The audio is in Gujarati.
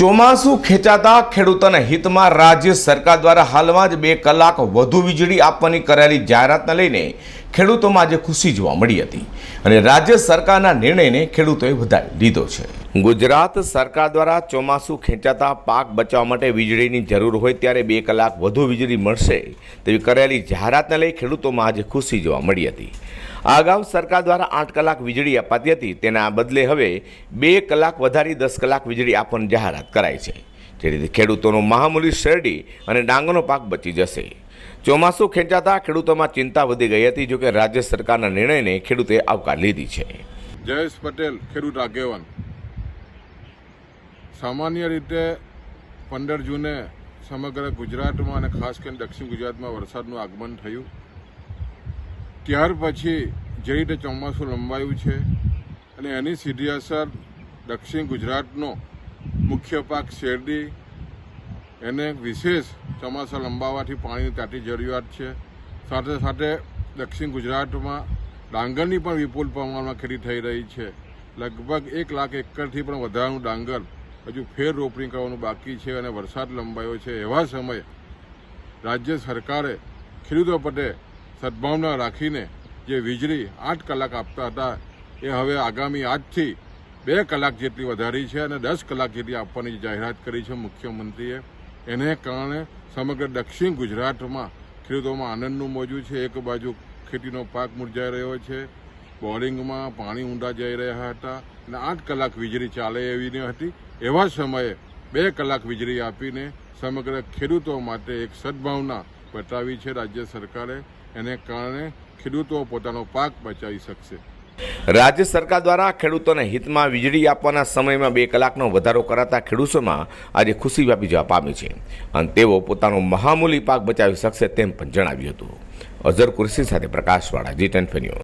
ચોમાસું ખેંચાતા ખેડૂતોના હિતમાં રાજ્ય સરકાર દ્વારા હાલમાં જ બે કલાક વધુ વીજળી આપવાની કરાયેલી જાહેરાતને લઈને ખેડૂતોમાં આજે ખુશી જોવા મળી હતી. અને રાજ્ય સરકારના નિર્ણયને ખેડૂતોએ વધારી લીધો છે. ગુજરાત સરકાર દ્વારા ચોમાસું ખેંચાતા પાક બચાવવા માટે વીજળીની જરૂર હોય ત્યારે બે કલાક વધુ વીજળી મળશે તેવી કરેલી જાહેરાતને લઈ ખેડૂતોમાં આજે ખુશી જોવા મળી હતી. અગાઉ સરકાર દ્વારા આઠ કલાક વીજળી અપાતી હતી. તેના બદલે હવે બે કલાક વધારી દસ કલાક વીજળી આપવાની જાહેરાત કરાઈ છે. જેથી ખેડૂતોનો મહામૂલી શેરડી અને ડાંગરનો પાક બચી જશે. ચોમાસું ખેંચાતા ખેડૂતોમાં ચિંતા વધી ગઈ હતી, જોકે રાજ્ય સરકારના નિર્ણયને ખેડૂતે આવકાર લીધી છે. જયેશ પટેલ, ખેડૂત આગેવાન. સામાન્ય રીતે પંદર જૂને સમગ્ર ગુજરાતમાં અને ખાસ કરીને દક્ષિણ ગુજરાતમાં વરસાદનું આગમન થયું. ત્યાર પછી જે રીતે ચોમાસું લંબાયું છે અને એની સીધી અસર દક્ષિણ ગુજરાતનો મુખ્ય પાક શેરડી એને વિશેષ ચોમાસા લંબાવવાથી પાણીની તાતી જરૂરિયાત છે. સાથે સાથે દક્ષિણ ગુજરાતમાં ડાંગરની પણ વિપુલ પ્રમાણમાં ખેતી થઈ રહી છે. લગભગ એક લાખ એકરથી પણ વધારાનું ડાંગર હજુ ફેર રોપણી કરવાનું બાકી છે અને વરસાદ લંબાયો છે એવા સમયે રાજ્ય સરકારે ખેડૂતો પટે સદભાવના રાખીને જે વીજળી આઠ કલાક આપતા હતા, એ હવે આગામી આજથી બે કલાક જેટલી વધારી છે અને દસ કલાક જેટલી આપવાની જાહેરાત કરી છે મુખ્યમંત્રીએ. એને કારણે સમગ્ર દક્ષિણ ગુજરાતમાં ખેડૂતોમાં આનંદનું મોજું છે. એક બાજુ ખેતીનો પાક મુરઝાઈ રહ્યો છે બોરિંગમાં પાણી ઊંડા જઈ રહ્યા હતા અને આઠ કલાક વીજળી ચાલે એવી ન હતી. એવા સમયે બે કલાક વીજળી આપીને સમગ્ર ખેડૂતો માટે એક સદભાવના બતાવી છે રાજ્ય સરકારે. એને કારણે ખેડૂતો પોતાનો પાક બચાવી શકશે. રાજ્ય સરકાર દ્વારા ખેડૂતોને હિતમાં વીજળી આપવાના સમયમાં બે કલાકનો વધારો કરાતા ખેડૂતોમાં આજે ખુશી વ્યાપી જવા પામી છે. અને તેઓ પોતાનો મહામૂલી પાક બચાવી શકશે તેમ પણ જણાવ્યું હતું. અઝર કુરશી સાથે પ્રકાશવાળા જી ટેન